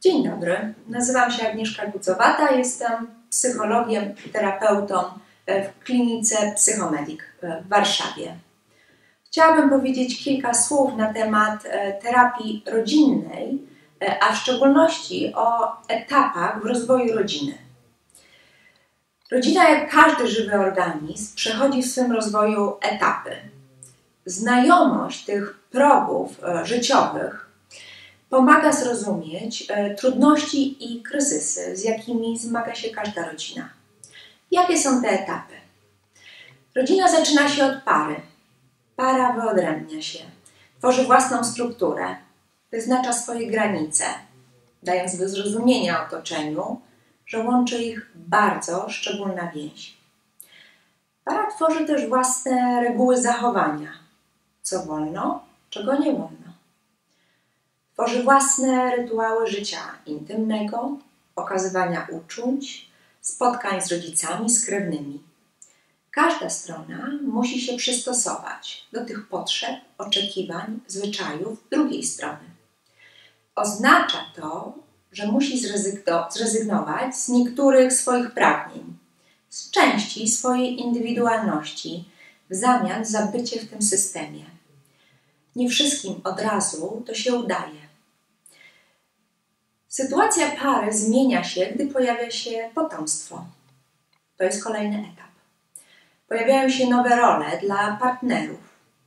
Dzień dobry, nazywam się Agnieszka Gucowata, jestem psychologiem, terapeutą w klinice Psychomedik w Warszawie. Chciałabym powiedzieć kilka słów na temat e, terapii rodzinnej, e, a w szczególności o etapach w rozwoju rodziny. Rodzina, jak każdy żywy organizm, przechodzi w swym rozwoju etapy. Znajomość tych progów e, życiowych pomaga zrozumieć e, trudności i kryzysy, z jakimi zmaga się każda rodzina. Jakie są te etapy? Rodzina zaczyna się od pary. Para wyodrębnia się, tworzy własną strukturę, wyznacza swoje granice, dając do zrozumienia otoczeniu, że łączy ich bardzo szczególna więź. Para tworzy też własne reguły zachowania, co wolno, czego nie wolno. Tworzy własne rytuały życia intymnego, okazywania uczuć, spotkań z rodzicami, z krewnymi. Każda strona musi się przystosować do tych potrzeb, oczekiwań, zwyczajów drugiej strony. Oznacza to, że musi zrezygnować z niektórych swoich pragnień, z części swojej indywidualności w zamian za bycie w tym systemie. Nie wszystkim od razu to się udaje. Sytuacja pary zmienia się, gdy pojawia się potomstwo. To jest kolejny etap. Pojawiają się nowe role dla partnerów.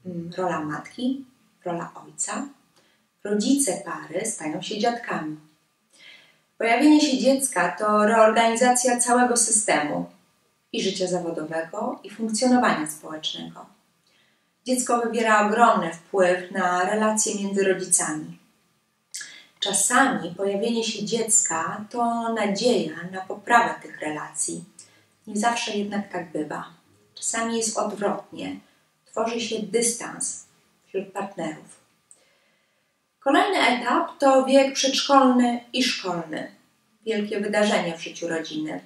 Mm, rola matki, rola ojca. Rodzice pary stają się dziadkami. Pojawienie się dziecka to reorganizacja całego systemu i życia zawodowego, i funkcjonowania społecznego. Dziecko wywiera ogromny wpływ na relacje między rodzicami. Czasami pojawienie się dziecka to nadzieja na poprawę tych relacji. Nie zawsze jednak tak bywa. Czasami jest odwrotnie. Tworzy się dystans wśród partnerów. Kolejny etap to wiek przedszkolny i szkolny. Wielkie wydarzenie w życiu rodziny.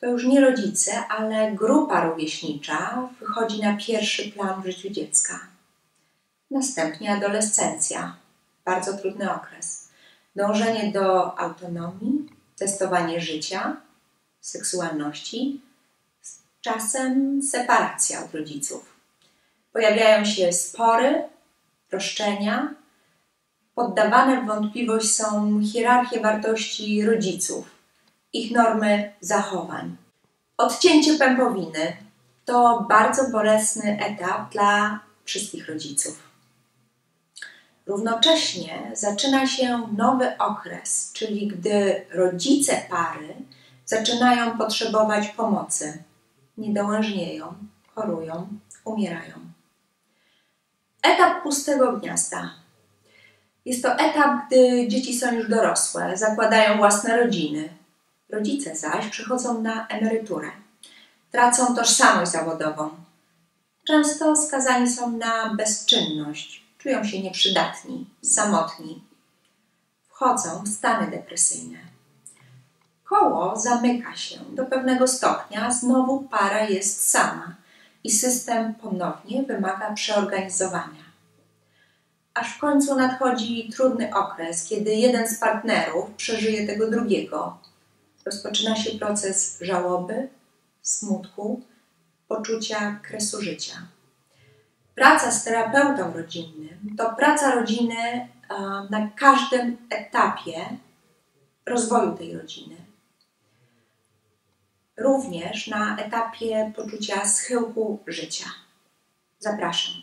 To już nie rodzice, ale grupa rówieśnicza wychodzi na pierwszy plan w życiu dziecka. Następnie adolescencja, bardzo trudny okres. Dążenie do autonomii, testowanie życia, seksualności, z czasem separacja od rodziców. Pojawiają się spory, roszczenia. Poddawane w wątpliwość są hierarchie wartości rodziców, ich normy zachowań. Odcięcie pępowiny to bardzo bolesny etap dla wszystkich rodziców. Równocześnie zaczyna się nowy okres, czyli gdy rodzice pary zaczynają potrzebować pomocy, niedołężnieją, chorują, umierają. Etap pustego gniazda. Jest to etap, gdy dzieci są już dorosłe, zakładają własne rodziny. Rodzice zaś przychodzą na emeryturę. Tracą tożsamość zawodową. Często skazani są na bezczynność, czują się nieprzydatni, samotni. Wchodzą w stany depresyjne. Koło zamyka się do pewnego stopnia, znowu para jest sama i system ponownie wymaga przeorganizowania. Aż w końcu nadchodzi trudny okres, kiedy jeden z partnerów przeżyje tego drugiego. Rozpoczyna się proces żałoby, smutku, poczucia kresu życia praca z terapeutą rodzinnym to praca rodziny na każdym etapie rozwoju tej rodziny. Również na etapie poczucia schyłku życia. Zapraszam.